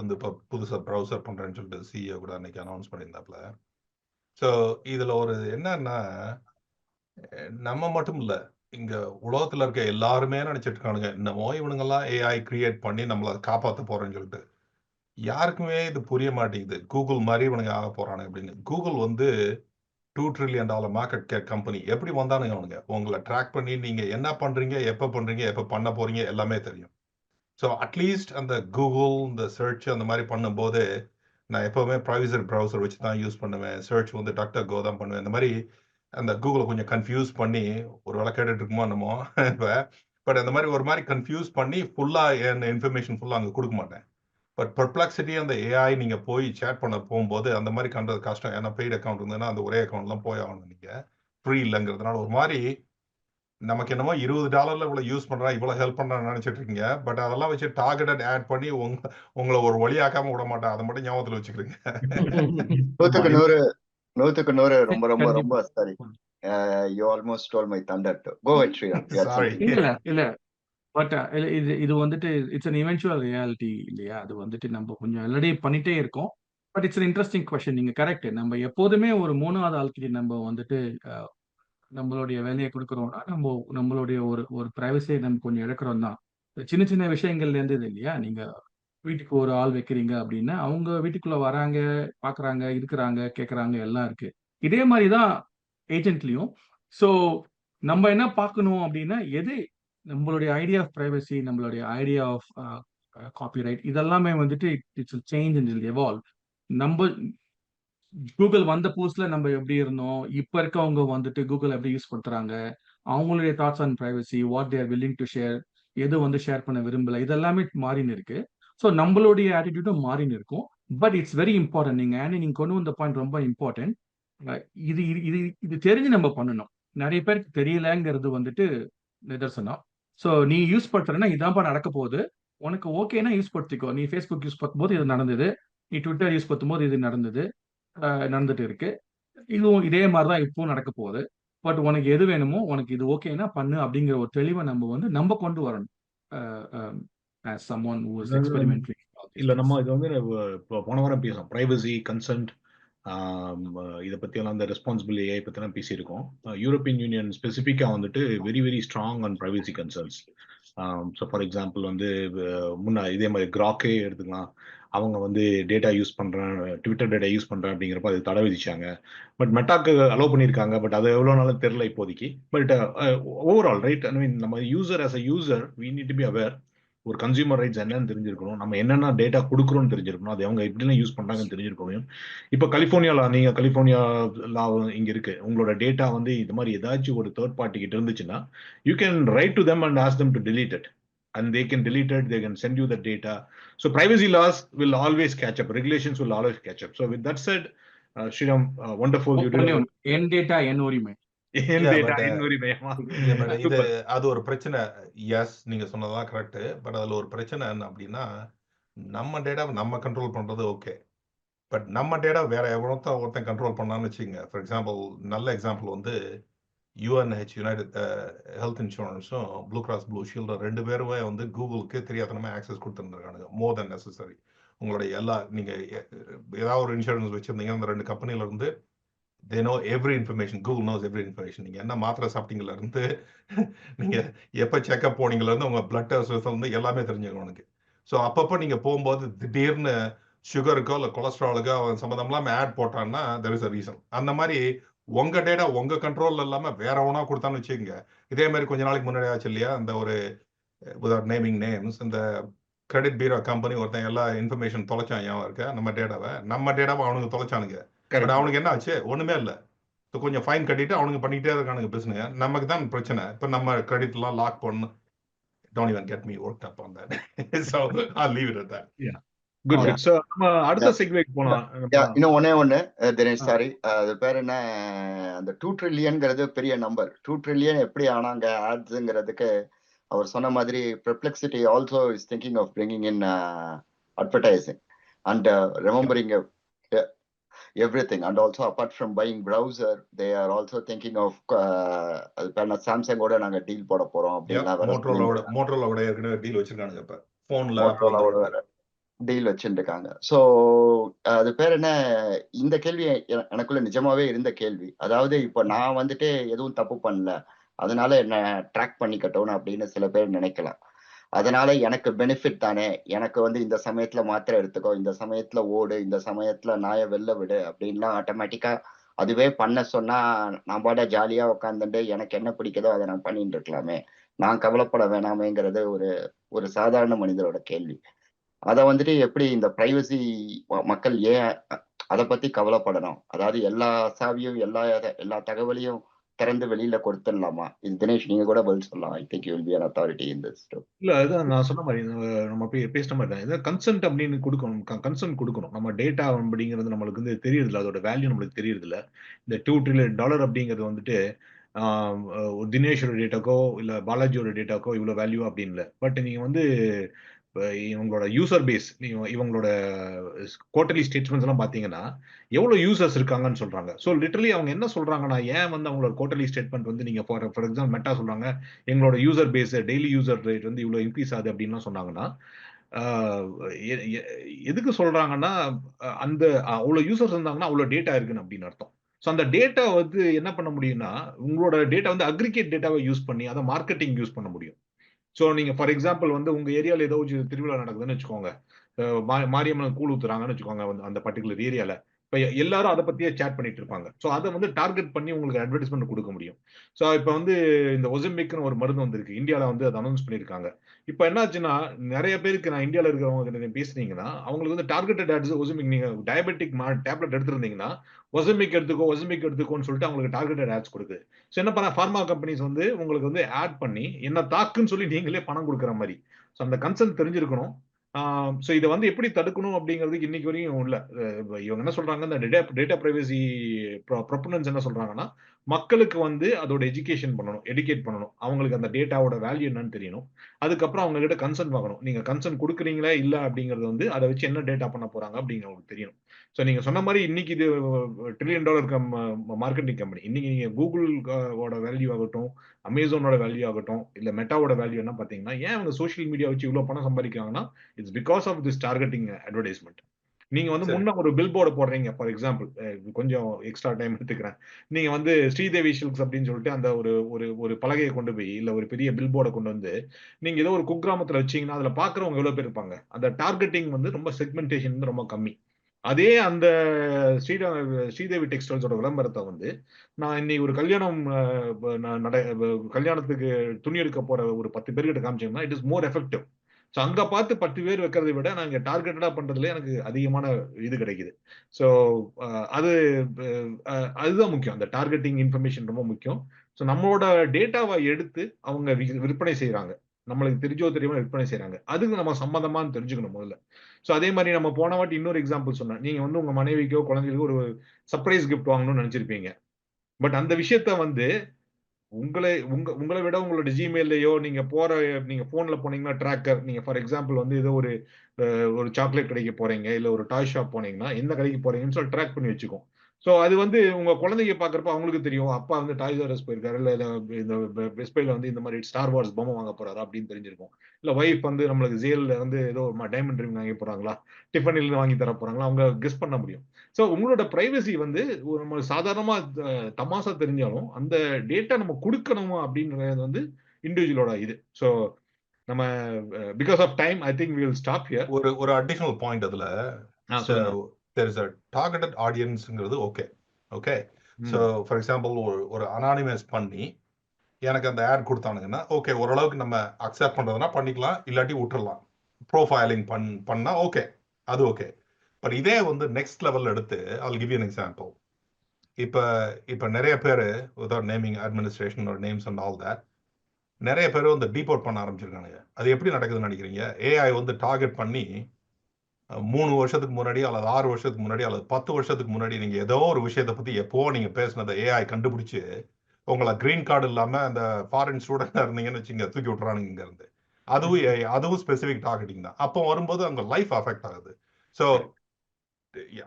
வந்து இப்போ புதுசா ப்ரௌசர் பண்றேன்னு சொல்லிட்டு சிஇஓ கூட அன்னைக்கு அனௌன்ஸ் பண்ணியிருந்தாப்ல ஸோ இதுல ஒரு என்னன்னா நம்ம மட்டும் இல்ல இங்க உலகத்துல இருக்க எல்லாருமே நினைச்சிட்டு இருக்கானுங்க என்னமோ இவனுங்கெல்லாம் ஏஐ கிரியேட் பண்ணி நம்மள காப்பாற்ற போகிறேன்னு சொல்லிட்டு. யாருக்குமே இது புரிய மாட்டேங்குது. கூகுள் மாதிரி இவனுங்க ஆக போறானு அப்படின்னு. கூகுள் வந்து two trillion dollar market cap company எப்படி வந்தானுங்க அவனுங்க? உங்களை ட்ராக் பண்ணி நீங்க என்ன பண்றீங்க எப்ப பண்றீங்க எப்ப பண்ண போறீங்க எல்லாமே தெரியும். ஸோ அட்லீஸ்ட் அந்த கூகுள் இந்த சர்ச் அந்த மாதிரி பண்ணும்போது நான் எப்போவுமே ப்ரைவேசர் ப்ரௌசர் வச்சு தான் யூஸ் பண்ணுவேன். சர்ச் வந்து டாக்டர் கோ தான் பண்ணுவேன். இந்த மாதிரி அந்த கூகுளை கொஞ்சம் கன்ஃபியூஸ் பண்ணி ஒரு வேலை கேட்டுட்டு இருக்குமோ என்னமோ இப்போ பட் அந்த மாதிரி ஒரு மாதிரி கன்ஃபியூஸ் பண்ணி ஃபுல்லாக என் இன்ஃபர்மேஷன் ஃபுல்லாக அங்கே கொடுக்க மாட்டேன். பட் பர்ப்ளக்சிட்டி அந்த ஏஐ நீங்கள் போய் சேட் பண்ண போகும்போது அந்த மாதிரி கண்டது கஷ்டம். ஏன்னா பெய்டு அக்கௌண்ட் இருந்ததுன்னா அந்த ஒரே அக்கௌண்ட்லாம் போய் ஆகணும் நீங்கள் ஃப்ரீ இல்லைங்கிறதுனால ஒரு மாதிரி நமக்கு என்னமோ இருபது டாலர்ல இவ்வளவு யூஸ் பண்றான் இவ்வளவு ஹெல்ப் பண்றான்னு நினைச்சிட்டு இருக்கீங்க பட் அதெல்லாம் வச்சு டார்கெட்டட் ஆட் பண்ணி உங்க உங்களை ஒரு வழியாக்காம விட மாட்டேன். அதை மட்டும் ஞாபகத்துல வச்சுக்கிறீங்க. நூத்துக்கு நூறு நூத்துக்கு நூறு ரொம்ப ரொம்ப ரொம்ப. Sorry you almost told my thunder to go something. இல்ல இல்ல. பட் இது இது வந்துட்டு இட்ஸ் அன் இவென்ச்சுவல் ரியாலிட்டி இல்லையா? அது வந்துட்டு நம்ம கொஞ்சம் ஆல்ரெடி பண்ணிட்டே இருக்கோம். பட் இட்ஸ் இன்ட்ரெஸ்டிங் கொஸ்டின் நீங்க கரெக்ட் நம்ம எப்போதுமே ஒரு மூணாவது ஆள்கிட்ட நம்ம வந்துட்டு அஹ், நம்மளுடைய வேலையை கொடுக்குறோம்னா நம்ம நம்மளுடைய ஒரு ஒரு ப்ரைவசியை நம்ம கொஞ்சம் இழக்கிறோம் தான். சின்ன சின்ன விஷயங்கள்ல இருந்து இது இல்லையா? நீங்க வீட்டுக்கு ஒரு ஆள் வைக்கிறீங்க அப்படின்னா அவங்க வீட்டுக்குள்ள வராங்க பாக்குறாங்க இருக்கிறாங்க கேட்கறாங்க எல்லாம் இருக்கு. இதே மாதிரி தான் ஏஜென்ட்லயும் ஸோ நம்ம என்ன பார்க்கணும் அப்படின்னா எது நம்மளுடைய ஐடியா ஆஃப் ப்ரைவசி நம்மளுடைய ஐடியா ஆஃப் காப்பிரைட் இதெல்லாமே வந்துட்டு இட்ஸ் சேஞ்ச் அண்ட் எவால்வ் நம்ம கூகுள் வந்த புதுசுல நம்ம எப்படி இருந்தோம்? இப்ப இருக்கவங்க வந்துட்டு கூகுள் எப்படி யூஸ் பண்றாங்க அவங்களுடைய thoughts on privacy what they're willing to share எது வந்து ஷேர் பண்ண விரும்பல இதெல்லாமே மாறின்னு இருக்கு. ஸோ நம்மளுடைய ஆட்டிடியூடும் மாறின்னு இருக்கும். பட் இட்ஸ் வெரி இம்பார்ட்டன்ட் நீங்க ஆனி நீங்க கொண்டு வந்த பாயிண்ட் ரொம்ப இம்பார்ட்டன்ட் இது இது இது இது தெரிஞ்சு நம்ம பண்ணணும். நிறைய பேருக்கு தெரியலங்கிறது வந்துட்டு நிதர்சனம். ஸோ நீ யூஸ் பண்றேன்னா இதான்ப்பா நடக்க போகுது. உனக்கு ஓகேனா யூஸ் படுத்திக்கோ. நீ ஃபேஸ்புக் யூஸ் பண்ணும்போது இது நடந்தது. நீ ட்விட்டர் யூஸ் பண்ணும்போது இது நடந்தது. நடந்துட்டு இருக்கு. இதுவும் இதே மாதிரி தான் இப்பவும் நடக்க போகுது. பட் உனக்கு எது வேணுமோ உனக்கு இது ஓகேனா பண்ணு அப்படிங்கிற ஒரு தெளிவை நம்ம வந்து நம்ம கொண்டு வரணும். all these இல்ல நம்ம. இது வந்து இப்போ போன வாரம் பேசணும் பிரைவசி கன்சென்ட் இதை பற்றியெல்லாம் அந்த ரெஸ்பான்சிபிள் ஏஐ பற்றிலாம் பேசியிருக்கோம். யூரோப்பியன் யூனியன் ஸ்பெசிஃபிக்காக வந்துட்டு very very strong on privacy concerns so for example வந்து முன்ன இதே மாதிரி கிராக்கே எடுத்துக்கலாம். அவங்க வந்து டேட்டா யூஸ் பண்ணுறேன் ட்விட்டர் டேட்டா யூஸ் பண்ணுறேன் அப்படிங்கிறப்ப அது தடை விதிச்சாங்க. பட் மெட்டாக்கு அலோவ் பண்ணியிருக்காங்க பட் அது எவ்வளோ நாளும் தெரில இப்போதைக்கு. But overall right I mean நம்ம user as a user we need to be aware ஒரு கன்சியூமர் ரைட்ஸ் என்னன்னு தெரிஞ்சிருக்கணும். நம்ம என்னென்ன டேட்டா கொடுக்குறோம்னு தெரிஞ்சிருக்கணும். அது அவங்க எப்படிலாம் யூஸ் பண்ணுறாங்கன்னு தெரிஞ்சிருக்கணும் இப்போ கலிஃபோர்னியாவில் நீங்கள் கலிஃபோர்னியா லா இங்கே இருக்கு. உங்களோட டேட்டா வந்து இது மாதிரி ஏதாச்சும் ஒரு தேர்ட் பார்ட்டி கிட்ட இருந்துச்சுன்னா you can write to them and ask them to delete it and they can delete it they can send you the data so privacy laws will always catch up regulations will always catch up so with that said uh, Sriram, uh, wonderful you did உரிமை Yeah, data uh, இல்ல, but இது. அது ஒரு பிரச்சனை எஸ் நீங்க சொன்னதான் கரெக்ட் பட் அதுல ஒரு பிரச்சனை என்ன அப்படின்னா நம்ம டேட்டா நம்ம கண்ட்ரோல் பண்றது ஓகே பட் நம்ம டேட்டா வேற எவ்வளோத்த ஒருத்தன் கண்ட்ரோல் பண்ணான்னு வச்சுக்கோங்க ஃபார் எக்ஸாம்பிள் நல்ல எக்ஸாம்பிள் வந்து யூஎன்ஹெச் யுனைடெட் ஹெல்த் இன்சூரன்ஸும் ப்ளூ கிராஸ் ப்ளூ ஷீல்டும் ரெண்டு பேருமே வந்து கூகுளுக்கு தெரியாதனமா ஆக்சஸ் கொடுத்துருந்துருக்கானுங்க. மோர் தென் நெசசரி உங்களுடைய எல்லா நீங்கள் ஏதாவது ஒரு இன்சூரன்ஸ் வச்சுருந்தீங்க அந்த ரெண்டு கம்பெனிலேருந்து they know every information Google knows every information நீங்கள் என்ன மாத்திரை சாப்பிட்டீங்கலேருந்து நீங்கள் எப்போ செக்அப் போனீங்கலேருந்து இருந்து பிளட் டெஸ்ட் வந்து எல்லாமே தெரிஞ்சுக்கணும் உனக்கு. ஸோ அப்பப்போ நீங்கள் போகும்போது திடீர்னு சுகருக்கோ இல்லை கொலஸ்ட்ராலுக்கோ அவன் சம்மந்தம்லாம் ஆட் போட்டான்னா தெர் இஸ் அ ரீசன் அந்த மாதிரி உங்க டேட்டா உங்க கண்ட்ரோல் இல்லாம வேற ஒன்றா கொடுத்தான்னு வச்சுக்கோங்க. இதே மாதிரி கொஞ்ச நாளைக்கு முன்னாடி ஆச்சு இல்லையா? அந்த ஒரு விதவுட் நேமிங் நேம்ஸ் இந்த கிரெடிட் பீரோ கம்பெனி ஒருத்தன் எல்லா இன்ஃபர்மேஷன் தொலைச்சான் ஞாபகம் இருக்க நம்ம டேட்டாவை நம்ம டேட்டாவை அவனுக்கு தொலைச்சானுங்க. பட். அவனுக்கு என்ன ஆச்சு? ஒண்ணுமே இல்ல. கொஞ்சம் ஃபைன் கட்டிட்டு அவனுக்கு பண்ணிட்டே இருக்கானுங்க பிசினஸ் நமக்கு தான் பிரச்சனை. இப்ப நம்ம கிரெடிட் எல்லாம் லாக் பண்ணு. Don't even get me work up on that so I leave it that good. Good so நம்ம அடுத்த செக்வேக்கு போலாம். Yeah, இன்னும் ஒண்ணே ஒண்ணு தினேஷ். சாரி அது பேர் என்ன? அந்த டூ ட்ரில்லியன்ங்கிறது பெரிய நம்பர் டூ ட்ரில்லியன் எப்படி ஆனாங்க ஆட்ஸுங்கிறதுக்கு அவர் சொன்ன மாதிரி Perplexity also is thinking of bringing in advertising and remembering everything and also apart from buying browser they are also thinking of அது பேர் சாம்சங்கோட நாங்க டீல் போட போறோம் மோட்டரோலாவோட மோட்டரோலாவோட ஏற்கனவே டீல் வச்சிருக்கானுங்க இப்ப. போன்ல டீல் வச்சுருக்காங்க ஸோ அது பேர் என்ன? இந்த கேள்வி எனக்குள்ள நிஜமாவே இருந்த கேள்வி. அதாவது இப்போ நான் வந்துட்டு எதுவும் தப்பு பண்ணல. அதனால என்ன ட்ராக் பண்ணிக்கட்டோன்னு அப்படின்னு சில பேர் நினைக்கலாம். அதனால எனக்கு பெனிஃபிட் தானே. எனக்கு வந்து இந்த சமயத்துல மாத்திரை எடுத்துக்கோ இந்த சமயத்துல ஓடு இந்த சமயத்துல நாயை வெளில விடு அப்படின்லாம் ஆட்டோமேட்டிக்கா அதுவே பண்ண சொன்னா நான் பாட ஜாலியா உட்காந்துட்டு எனக்கு என்ன பிடிக்குதோ அதை நான் பண்ணிட்டு இருக்கலாமே. நான் கவலைப்பட வேணாமேங்கிறது ஒரு ஒரு சாதாரண மனிதரோட கேள்வி. அதை வந்துட்டு எப்படி இந்த பிரைவசி மக்கள் ஏன் அதை பத்தி கவலைப்படணும். அதாவது எல்லா சாவியும் எல்லா எல்லா தகவலையும் திறந்து வெளியில கொடுத்துடலாமா? இது தினேஷ் நீங்க கூட பதில் சொல்லலாம். I think you will be an authority in this இல்ல அதுதான் நான் சொன்ன மாதிரி நம்ம- நம்ம பே- பேசின மாதிரி தான். இதை கன்சென்ட் அப்படின்னு கொடுக்கணும். கன்சென்ட் கொடுக்கணும். நம்ம டேட்டா அப்படிங்கிறது நம்மளுக்கு வந்து தெரியறதில்ல. அதோட வேல்யூ நம்மளுக்கு தெரியறதில்ல. இந்த டூ ட்ரில்லியன் டாலர் அப்படிங்கிறது வந்துட்டு ஒரு தினேஷோட டேட்டாக்கோ இல்லை பாலாஜியோட டேட்டாக்கோ இவ்வளோ வேல்யூ அப்படின்னு இல்லை. பட் நீங்கள் வந்து இவங்களோட யூசர் பேஸ் இவங்களோட குவார்டர்லி ஸ்டேட்மெண்ட்ஸ் எல்லாம் பாத்தீங்கன்னா எவ்வளவு யூசர்ஸ் இருக்காங்கன்னு சொல்றாங்க. ஸோ லிட்டரலி அவங்க என்ன சொல்றாங்கன்னா ஏன் வந்து அவங்களோட குவார்டர்லி ஸ்டேட்மெண்ட் வந்து நீங்க ஃபார் ஃபார் எக்ஸாம்பிள் மெட்டா சொல்றாங்க எங்களோட user base daily user rate வந்து இவ்வளவு இன்க்ரீஸ் ஆகுது அப்படின்லாம் சொன்னாங்கன்னா எ- எ- எதுக்கு சொல்றாங்கன்னா அந்த அவ்வளோ யூசர்ஸ் இருந்தாங்கன்னா அவ்வளோ டேட்டா இருக்குன்னு அப்படின்னு அர்த்தம். ஸோ அந்த டேட்டா வந்து என்ன பண்ண முடியும்னா உங்களோட டேட்டா வந்து அக்ரிகேட் டேட்டாவை யூஸ் பண்ணி அதை மார்க்கெட்டிங் யூஸ் பண்ண முடியும். ஸோ நீங்க ஃபார் எக்ஸாம்பிள் வந்து உங்க ஏரியாவில் ஏதோ ஒரு திருவிழா நடக்குதுன்னு வச்சுக்கோங்க. மா- மாரியம்மன் கூழ் ஊத்துறாங்கன்னு வச்சுக்கோங்க வந்து அந்த பர்டிகுலர் ஏரியால. இப்போ எல்லாரும் அதை பத்தியே சேட் பண்ணிட்டு இருப்பாங்க. ஸோ அதை வந்து டார்கெட் பண்ணி உங்களுக்கு அட்வர்டைஸ்மெண்ட் கொடுக்க முடியும். ஸோ இப்போ வந்து இந்த ஒசிம்பிக்னு ஒரு மருந்து வந்திருக்கு. இந்தியாவில் வந்து அதை அனௌன்ஸ் பண்ணியிருக்காங்க இப்போ என்னாச்சுன்னா நிறைய பேருக்கு நான் இந்தியாவில் இருக்கிறவங்க கிட்ட பேசுனீங்கன்னா அவங்களுக்கு வந்து டார்கெட்டட் ஆட்ஸ் ஒசுமிக் நீங்க டயபெட்டிக் டேப்லெட் எடுத்திருந்தீங்கன்னா ஒசிமிக் எடுத்துக்கோ ஒசுமிக் எடுத்துக்கோன்னு சொல்லிட்டு அவங்களுக்கு டார்கெட்டட் ஆட்ஸ் கொடுக்குது. ஸோ என்ன பண்ண ஃபார்மா கம்பெனிஸ் வந்து உங்களுக்கு வந்து ஆட் பண்ணி என்ன தாக்குன்னு சொல்லி நீங்களே பணம் கொடுக்குற மாதிரி. ஸோ அந்த கன்சர்ன் தெரிஞ்சிருக்கணும். ஸோ இதை வந்து எப்படி தடுக்கணும் அப்படிங்கிறதுக்கு இன்னைக்கு வரையும் இல்லை. இவங்க என்ன சொல்றாங்க இந்த டேட்டா டேட்டா பிரைவசி ப்ரொப்பனன்ஸ் என்ன சொல்றாங்கன்னா மக்களுக்கு வந்து அதோட எஜுகேஷன் பண்ணணும் எடுகேட் பண்ணணும். அவங்களுக்கு அந்த டேட்டாவோட வேல்யூ என்னன்னு தெரியணும். அதுக்கப்புறம் அவங்க கிட்ட கன்சர்ன் வாங்கணும். நீங்க கன்சர்ன் கொடுக்குறீங்களா இல்லை அப்படிங்கிறது வந்து அதை வச்சு என்ன டேட்டா பண்ண போறாங்க அப்படிங்கிறவங்களுக்கு தெரியணும். ஸோ நீங்க சொன்ன மாதிரி இன்னைக்கு இது ட்ரில்லியன் டாலர் மார்க்கெட்டிங் கம்பெனி இன்னைக்கு நீங்க கூகுளோட வேல்யூ ஆகட்டும் அமேசானோட வேல்யூ ஆகட்டும் இல்ல மெட்டாவோட வேல்யூ என்ன பாத்தீங்கன்னா ஏன் அவங்க சோஷியல் மீடியா வச்சு இவ்வளவு பணம் சம்பாதிக்கிறாங்கன்னா it's because of this targeting advertisement நீங்க வந்து. முன்ன ஒரு பில் போர்டு போடுறீங்க ஃபார் எக்ஸாம்பிள் கொஞ்சம் எக்ஸ்ட்ரா டைம் எடுத்துக்கிறேன். நீங்க வந்து ஸ்ரீதேவி ஷில்க்ஸ் அப்படின்னு சொல்லிட்டு அந்த ஒரு ஒரு ஒரு பலகையை கொண்டு போய் இல்ல ஒரு பெரிய பில் போர்டை கொண்டு வந்து நீங்க ஏதோ ஒரு குக்கிராமத்துல வச்சீங்கன்னா அதுல பாக்குறவங்க எவ்வளவு பேர் இருப்பாங்க? அந்த டார்கெட்டிங் வந்து ரொம்ப செக்மெண்டேஷன் வந்து ரொம்ப கம்மி. அதே அந்த ஸ்ரீரா ஸ்ரீதேவி டெக்ஸ்டைல்ஸோட விளம்பரத்தை வந்து நான் இன்னைக்கு ஒரு கல்யாணம் நட கல்யாணத்துக்கு துணி எடுக்க போற ஒரு பத்து பேர்கிட்ட காமிச்சோம்னா it is more effective so அங்க பார்த்து பத்து பேர் வைக்கிறதை விட நாங்க டார்கெட்டடா பண்றதுல எனக்கு அதிகமான இது கிடைக்குது. ஸோ அது அதுதான் முக்கியம். அந்த டார்கெட்டிங் இன்ஃபர்மேஷன் ரொம்ப முக்கியம். ஸோ நம்மளோட டேட்டாவை எடுத்து அவங்க வி- விற்பனை செய்கிறாங்க நம்மளுக்கு தெரிஞ்சோ தெரியாம விற்பனை செய்கிறாங்க அதுக்கு நம்ம சம்மந்தமான்னு தெரிஞ்சுக்கணும் முதல்ல. ஸோ அதே மாதிரி நம்ம போன வாட்டி இன்னொரு எக்ஸாம்பிள் சொன்னேன். நீங்க வந்து உங்க மனைவிக்கோ குழந்தைகளுக்கோ ஒரு சர்ப்ரைஸ் கிஃப்ட் வாங்கணும்னு நினைச்சிருப்பீங்க. பட் அந்த விஷயத்த வந்து உங்களை உங்க உங்களை விட உங்களோட ஜிமெயிலையோ நீங்க போற நீங்க போன்ல போனீங்கன்னா ட்ராக்கர் நீங்க ஃபார் எக்ஸாம்பிள் வந்து ஏதோ ஒரு ஒரு சாக்லேட் கடைக்கு போறீங்க இல்ல ஒரு டாய் ஷாப் போனீங்கன்னா எந்த கடைக்கு போறீங்கன்னு சொல்லி ட்ராக் பண்ணி வச்சுக்கும். ஸோ அது வந்து உங்க குழந்தைங்க பாக்குறப்ப அவங்களுக்கு தெரியும். அப்பா வந்து டாய்ஸ் ஆர்எஸ் போயிருக்காரு. இல்ல இந்த பெஸ்பைல வந்து இந்த மாதிரி ஸ்டார் வார்ஸ் பொம்மை வாங்க போறாரு அப்படின்னு தெரிஞ்சிருக்கும். இல்ல ஒய்ஃப் வந்து நம்மளுக்கு ஜேல்ல வந்து ஏதோ டைமண்ட் ரிங் வாங்கி போறாங்களா? டிஃபனில் வாங்கி தர போறாங்களா? அவங்க கெஸ் பண்ண முடியும். ஸோ உங்களோட பிரைவசி வந்து நம்ம சாதாரணமா தமாசா தெரிஞ்சாலும் அந்த டேட்டா நம்ம கொடுக்கணுமா அப்படின்றது வந்து இண்டிவிஜுவலோட இது. ஸோ நம்ம because of time I think will stop here ஒரு ஒரு அடிஷனல் பாயிண்ட் அதுல. There is a targeted ஆடியன்ஸ்ங்கிறது okay okay so for example ஒரு ஒரு அனானிமஸ் பண்ணி எனக்கு அந்த ஆட் கொடுத்தானுங்கன்னா ஓகே ஓரளவுக்கு நம்ம அக்செப்ட் பண்றதுனா பண்ணிக்கலாம் இல்லாட்டி விட்டுறலாம். ப்ரோஃபைலிங் பண் பண்ணா ஓகே அது ஓகே பட் இதே வந்து நெக்ஸ்ட் லெவல் எடுத்து I'll give you an example இப்போ இப்போ நிறைய பேர் விதவுட் நேமிங் அட்மினிஸ்ட்ரேஷன் ஒரு நேம்ஸ் அண்ட் ஆல் தட் நிறைய பேர் வந்து டீபோர்ட் பண்ண ஆரம்பிச்சிருக்கானுங்க. அது எப்படி நடக்குதுன்னு நினைக்கிறீங்க? ஏஐ வந்து டார்கெட் பண்ணி மூணு வருஷத்துக்கு முன்னாடி அல்லது ஆறு வருஷத்துக்கு முன்னாடி அல்லது பத்து வருஷத்துக்கு முன்னாடி நீங்க ஏதோ ஒரு விஷயத்தை பத்தி எப்போ நீங்க பேசுனதை ஏஐ கண்டுபிடிச்சு உங்களை கிரீன் கார்டு இல்லாம அந்த ஃபாரின் ஸ்டூடெண்டா இருந்தீங்கன்னு வச்சுங்க தூக்கி விட்டுறானுங்க இங்க இருந்து. அதுவும் அதுவும் ஸ்பெசிபிக் டார்கெட்டிங் தான். அப்போ வரும்போது அவங்க லைஃப் அஃபெக்ட் ஆகுது. ஸோ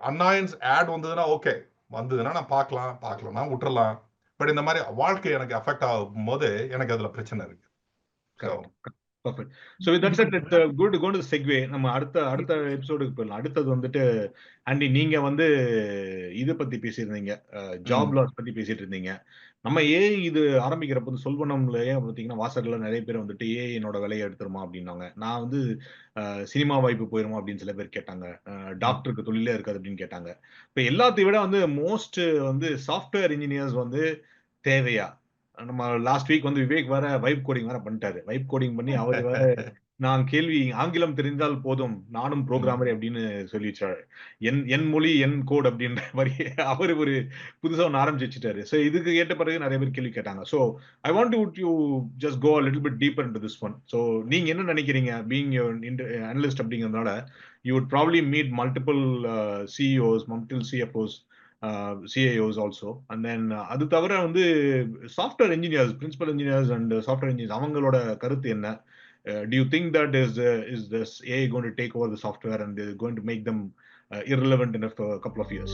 அன்னாயன்ஸ் ஆட் வந்ததுன்னா ஓகே வந்ததுன்னா நான் பார்க்கலாம் பார்க்கலன்னா விட்டுறலாம். பட் இந்த மாதிரி வாழ்க்கை எனக்கு அஃபெக்ட் ஆகும் போது எனக்கு அதுல பிரச்சனை இருக்கு. Perfect so that's it it's good gone to segue நம்ம அடுத்த அடுத்த எபிசோடுக்கு போயிடலாம். அடுத்தது வந்துட்டு ஆண்டி நீங்க வந்து இது பத்தி பேசியிருந்தீங்க. ஜாப். லாஸ் பத்தி பேசிட்டு இருந்தீங்க நம்ம ஏன் இது ஆரம்பிக்கிறப்ப வந்து சொல்வனம்லயே பார்த்தீங்கன்னா வாசகர்ல நிறைய பேர் வந்துட்டு ஏ என்னோட வேலையை எடுத்துருமா அப்படின்னாங்க. நான் வந்து சினிமா வாய்ப்பு போயிருமா அப்படின்னு சில பேர் கேட்டாங்க. டாக்டருக்கு தொழிலே இருக்காது அப்படின்னு கேட்டாங்க. இப்போ எல்லாத்தையும் விட வந்து மோஸ்ட் வந்து சாஃப்ட்வேர் இன்ஜினியர்ஸ் வந்து தேவையா? நம்ம லாஸ்ட் வீக் வந்து விவேக் வேற வைப் கோடிங் வேற பண்ணிட்டாரு. வைப் கோடிங் பண்ணி அவர் வேற நான் கேள்வி ஆங்கிலம் தெரிந்தால் போதும் நானும் ப்ரோக்ராமர் அப்படின்னு சொல்லி வச்சாரு என் என் மொழி என் கோட் அப்படின்ற மாதிரி அவர் ஒரு புதுசாக ஒன்று ஆரம்பிச்சு வச்சுட்டாரு. ஸோ இதுக்கு கேட்ட பிறகு நிறைய பேர் கேள்வி கேட்டாங்க. So I want to you just go little bit deeper in this one so நீங்க என்ன நினைக்கிறீங்க? பீங் அனலிஸ்ட் அப்படிங்கிறதுனால you would probably meet multiple CEOs multiple CFOs CFOs, uh, CIOs also. And then uh, அது தவிர வந்து software engineers principal engineers and software engineers அவங்களோட கருத்து என்ன do you think that is uh, is this AI going to take over the software and is going to make them uh, irrelevant in a f- couple of years?